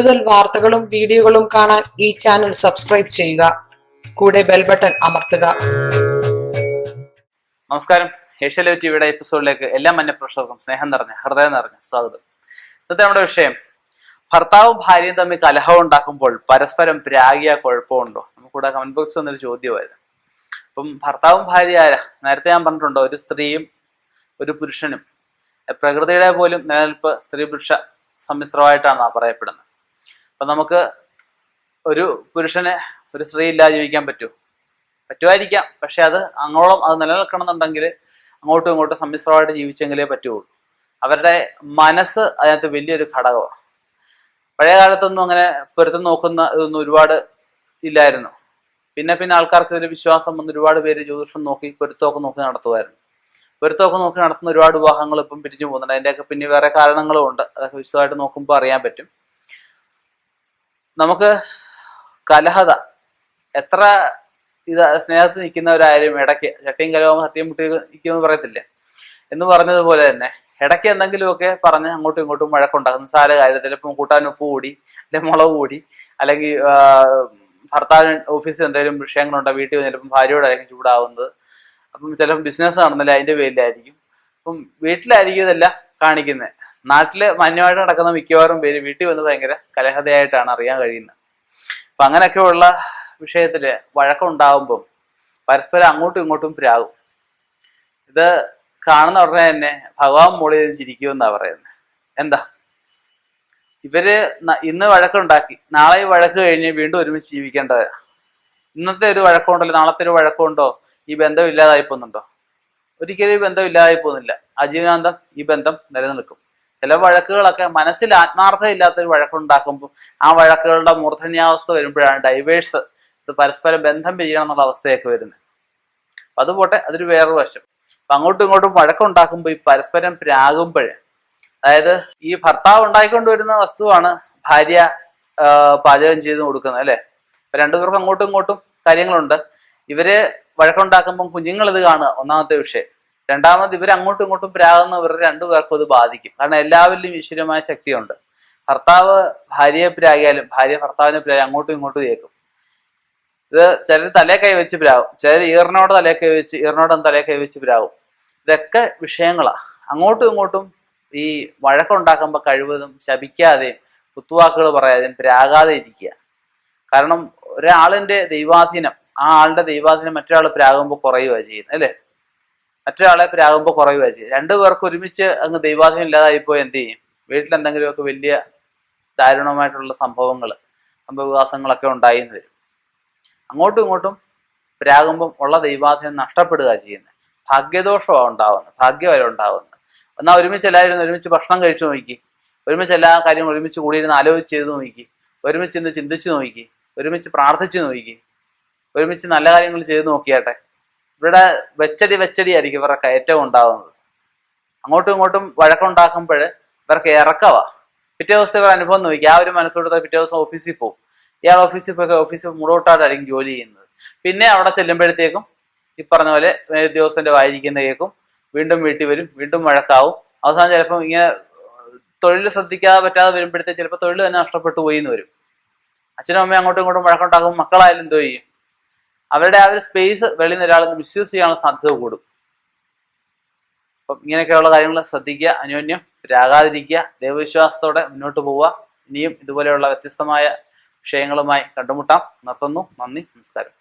കൂടുതൽ വാർത്തകളും വീഡിയോകളും കാണാൻ ഈ ചാനൽ സബ്സ്ക്രൈബ് ചെയ്യുക. കൂടെ ബെൽ ബട്ടൺ അമർത്തുക. നമസ്കാരം. ഏഷ്യ ടിവിയുടെ എപ്പിസോഡിലേക്ക് എല്ലാ മന്യപ്രേക്ഷകർക്കും സ്നേഹം നിറഞ്ഞ ഹൃദയം നിറഞ്ഞ സ്വാഗതം. ഇന്നത്തെ നമ്മുടെ വിഷയം ഭർത്താവും ഭാര്യയും തമ്മിൽ കലഹം ഉണ്ടാക്കുമ്പോൾ പരസ്പരം രാഗിയ കുഴപ്പമുണ്ടോ? നമുക്കിവിടെ കമന്റ് ബോക്സിൽ വന്നൊരു ചോദ്യമായിരുന്നു. അപ്പം ഭർത്താവും ഭാര്യ ആരാ? നേരത്തെ ഞാൻ പറഞ്ഞിട്ടുണ്ടോ ഒരു സ്ത്രീയും ഒരു പുരുഷനും. പ്രകൃതിയുടെ പോലും നിലനിൽപ്പ് സ്ത്രീ പുരുഷ സമ്മിശ്രമായിട്ടാണ് പറയപ്പെടുന്നത്. അപ്പം നമുക്ക് ഒരു പുരുഷനെ ഒരു സ്ത്രീ ഇല്ലാതെ ജീവിക്കാൻ പറ്റുമോ പറ്റുമായിരിക്കാം പക്ഷെ അത് അങ്ങോളം അത് നിലനിൽക്കണം എന്നുണ്ടെങ്കിൽ അങ്ങോട്ടും ഇങ്ങോട്ടും സമ്മിശ്രമായിട്ട് ജീവിച്ചെങ്കിലേ പറ്റുള്ളൂ. അവരുടെ മനസ്സ് അതിനകത്ത് വലിയൊരു ഘടകമാണ്. പഴയ കാലത്തൊന്നും അങ്ങനെ പൊരുത്തം നോക്കുന്ന ഇതൊന്നും ഒരുപാട് ഇല്ലായിരുന്നു. പിന്നെ പിന്നെ ആൾക്കാർക്ക് ഇതിൽ വിശ്വാസം വന്ന് ഒരുപാട് പേര് ജ്യോതിഷം നോക്കി പൊരുത്തമൊക്കെ നോക്കി നടത്തുമായിരുന്നു. പൊരുത്തമൊക്കെ നോക്കി നടത്തുന്ന ഒരുപാട് വിവാഹങ്ങൾ ഇപ്പം പിരിഞ്ഞു പോകുന്നുണ്ട്. അതിന്റെയൊക്കെ പിന്നെ വേറെ കാരണങ്ങളും ഉണ്ട്. അതൊക്കെ വിശദമായിട്ട് നോക്കുമ്പോൾ അറിയാൻ പറ്റും. നമുക്ക് കലഹത എത്ര ഇത് സ്നേഹത്തിൽ നിൽക്കുന്നവരായാലും ഇടയ്ക്ക് ചട്ടിയും കലവും സത്യം മുട്ടി നിൽക്കുമെന്ന് പറയത്തില്ല? എന്ന് പറഞ്ഞതുപോലെ തന്നെ ഇടയ്ക്ക് എന്തെങ്കിലുമൊക്കെ പറഞ്ഞ് അങ്ങോട്ടും ഇങ്ങോട്ടും വഴക്കുണ്ടാകും നിസ്സാര കാര്യത്തിൽ ഇപ്പം കൂട്ടാൻ ഉപ്പ് കൂടി അല്ലെങ്കിൽ മുളക് കൂടി അല്ലെങ്കിൽ ഭർത്താവ് ഭർത്താവിന് ഓഫീസിൽ എന്തെങ്കിലും വിഷയങ്ങളുണ്ടോ വീട്ടിൽ വന്നിട്ട് ഭാര്യയോടായിരിക്കും ചൂടാവുന്നത്. അപ്പം ചിലപ്പോൾ ബിസിനസ് നടന്നില്ല അതിന്റെ പേരിലായിരിക്കും. അപ്പം വീട്ടിലായിരിക്കും ഇതെല്ലാം കാണിക്കുന്നത്. നാട്ടിൽ മാന്യമായിട്ട് നടക്കുന്ന മിക്കവാറും പേര് വീട്ടിൽ വന്ന് ഭയങ്കര കലഹതയായിട്ടാണ് അറിയാൻ കഴിയുന്നത്. അപ്പൊ അങ്ങനെയൊക്കെയുള്ള വിഷയത്തിൽ വഴക്കമുണ്ടാകുമ്പം പരസ്പരം അങ്ങോട്ടും ഇങ്ങോട്ടും പ്രാകും. ഇത് കാണുന്ന ഉടനെ തന്നെ ഭഗവാൻ മോളി ചിരിക്കുമെന്നാ പറയുന്നത്. എന്താ? ഇവർ ഇന്ന് വഴക്കുണ്ടാക്കി നാളെ ഈ വഴക്ക് കഴിഞ്ഞ് വീണ്ടും ഒരുമിച്ച് ജീവിക്കേണ്ടവരാ. ഇന്നത്തെ ഒരു വഴക്കമുണ്ടല്ലോ നാളത്തെ ഒരു വഴക്കമുണ്ടോ ഈ ബന്ധം ഇല്ലാതായി പോകുന്നുണ്ടോ? ഒരിക്കലും ഈ ബന്ധം ഇല്ലാതായി പോകുന്നില്ല. അജീവനാന്തം ഈ ബന്ധം നിലനിൽക്കും. ചില വഴക്കുകളൊക്കെ മനസ്സിൽ ആത്മാർത്ഥത ഇല്ലാത്തൊരു വഴക്കുണ്ടാക്കുമ്പോൾ ആ വഴക്കുകളുടെ മൂർധന്യാവസ്ഥ വരുമ്പോഴാണ് ഡൈവേഴ്സ് ഇത് പരസ്പരം ബന്ധം പിരിയണം എന്നുള്ള അവസ്ഥയൊക്കെ വരുന്നത്. അപ്പൊ അത് പോട്ടെ അതൊരു വേറൊരു വശം. അപ്പൊ അങ്ങോട്ടും ഇങ്ങോട്ടും വഴക്കുണ്ടാക്കുമ്പോൾ ഈ പരസ്പരം പ്രാകുമ്പോഴേ അതായത് ഈ ഭർത്താവ് ഉണ്ടായിക്കൊണ്ടുവരുന്ന വസ്തുവാണ് ഭാര്യ പാചകം ചെയ്ത് കൊടുക്കുന്നത് അല്ലേ? അപ്പൊ രണ്ടുപേർക്കും അങ്ങോട്ടും ഇങ്ങോട്ടും കാര്യങ്ങളുണ്ട്. ഇവരെ വഴക്കുണ്ടാക്കുമ്പം കുഞ്ഞുങ്ങൾ ഇത് കാണുക ഒന്നാമത്തെ വിഷയം. രണ്ടാമത് ഇവർ അങ്ങോട്ടും ഇങ്ങോട്ടും പ്രാകുന്ന ഇവരുടെ രണ്ടുപേർക്കും അത് ബാധിക്കും. കാരണം എല്ലാവരിലും ഈശ്വരമായ ശക്തിയുണ്ട്. ഭർത്താവ് ഭാര്യയെ പ്രാകിയാലും ഭാര്യ ഭർത്താവിനെ പ്രാകും അങ്ങോട്ടും ഇങ്ങോട്ടും കേൾക്കും ഇത് ചിലർ തലേ കൈ വെച്ച് പ്രാകും. ചിലർ ഈറിനോട് തലേ കൈ വെച്ച് ഈറിനോടും തലേ കൈ വെച്ച് പ്രാകും. ഇതൊക്കെ വിഷയങ്ങളാണ് അങ്ങോട്ടും ഇങ്ങോട്ടും ഈ വഴക്കുണ്ടാക്കുമ്പോൾ കഴിവതും ശപിക്കാതെയും കുത്തുവാക്കുകൾ പറയാതെയും പ്രാകാതെ ഇരിക്കുക. കാരണം ഒരാളിന്റെ ദൈവാധീനം ആ ആളുടെ ദൈവാധീനം മറ്റൊരാൾ പ്രാകുമ്പോൾ കുറയുക ചെയ്യുന്നത് അല്ലേ? മറ്റൊരാളെ പ്രാകുമ്പോൾ കുറയുക ചെയ്യുക രണ്ടുപേർക്ക് ഒരുമിച്ച് അങ്ങ് ദൈവാധീനം ഇല്ലാതായിപ്പോയി എന്ത് ചെയ്യും? വീട്ടിൽ എന്തെങ്കിലുമൊക്കെ വലിയ ദാരുണമായിട്ടുള്ള സംഭവങ്ങൾ സംഭവവികാസങ്ങളൊക്കെ ഉണ്ടായി എന്ന് വരും. അങ്ങോട്ടും ഇങ്ങോട്ടും പ്രാകുമ്പം ഉള്ള ദൈവാധീനം നഷ്ടപ്പെടുക ചെയ്യുന്നത് ഭാഗ്യദോഷമാണ് ഉണ്ടാവുന്നത് ഭാഗ്യവരം ഉണ്ടാവുന്നത് എന്നാൽ ഒരുമിച്ച് എല്ലാവരും ഒരുമിച്ച് ഭക്ഷണം കഴിച്ചു നോക്കി. ഒരുമിച്ച് എല്ലാ കാര്യവും ഒരുമിച്ച് കൂടിയിരുന്ന് ആലോചിച്ച് ചെയ്ത് നോക്കി. ഒരുമിച്ച് ഇന്ന് ചിന്തിച്ചു നോക്കി. ഒരുമിച്ച് പ്രാർത്ഥിച്ചു നോക്കി. ഒരുമിച്ച് നല്ല കാര്യങ്ങൾ ചെയ്ത് നോക്കിയാട്ടെ. ഇവിടെ വെച്ചടി വെച്ചടി ആയിരിക്കും ഇവരുടെ കയറ്റം ഉണ്ടാകുന്നത് അങ്ങോട്ടും ഇങ്ങോട്ടും വഴക്കുണ്ടാക്കുമ്പോൾ ഇവർക്ക് ഇറക്കവാ. പിറ്റേ ദിവസത്തെ ഇവർ അനുഭവം നോക്കി. ആ ഒരു മനസ്സോട് പിറ്റേ ദിവസം ഓഫീസിൽ പോകും ഇയാൾ ഓഫീസിൽ പോയി ഓഫീസിൽ മുടോട്ടായിട്ടായിരിക്കും ജോലി ചെയ്യുന്നത്. പിന്നെ അവിടെ ചെല്ലുമ്പോഴത്തേക്കും ഈ പറഞ്ഞ പോലെ മേലുദ്യോഗസ്ഥന്റെ വായിരിക്കുന്ന കേൾക്കും. വീണ്ടും വീട്ടിൽ വരും. വീണ്ടും വഴക്കാവും. അവസാനം ചിലപ്പം ഇങ്ങനെ തൊഴിൽ ശ്രദ്ധിക്കാതെ പറ്റാതെ വരുമ്പോഴത്തേക്ക് ചിലപ്പോൾ തൊഴിൽ തന്നെ നഷ്ടപ്പെട്ടു പോയി എന്ന് വരും. അച്ഛനും അമ്മയും അങ്ങോട്ടും ഇങ്ങോട്ടും വഴക്കുണ്ടാകും മക്കളായാലും എന്തോ ചെയ്യും? അവരുടെ ആ ഒരു സ്പേസ് വെളിയിൽ നിന്ന് ഒരാൾ മിസ്യൂസ് ചെയ്യാനുള്ള സാധ്യത കൂടും. അപ്പം ഇങ്ങനെയൊക്കെയുള്ള കാര്യങ്ങൾ ശ്രദ്ധിക്കുക അന്യോന്യം രാകാതിരിക്കുക ദൈവവിശ്വാസത്തോടെ മുന്നോട്ട് പോവുക. ഇനിയും ഇതുപോലെയുള്ള വ്യത്യസ്തമായ വിഷയങ്ങളുമായി കണ്ടുമുട്ടാം. നിർത്തുന്നു. നന്ദി. നമസ്കാരം.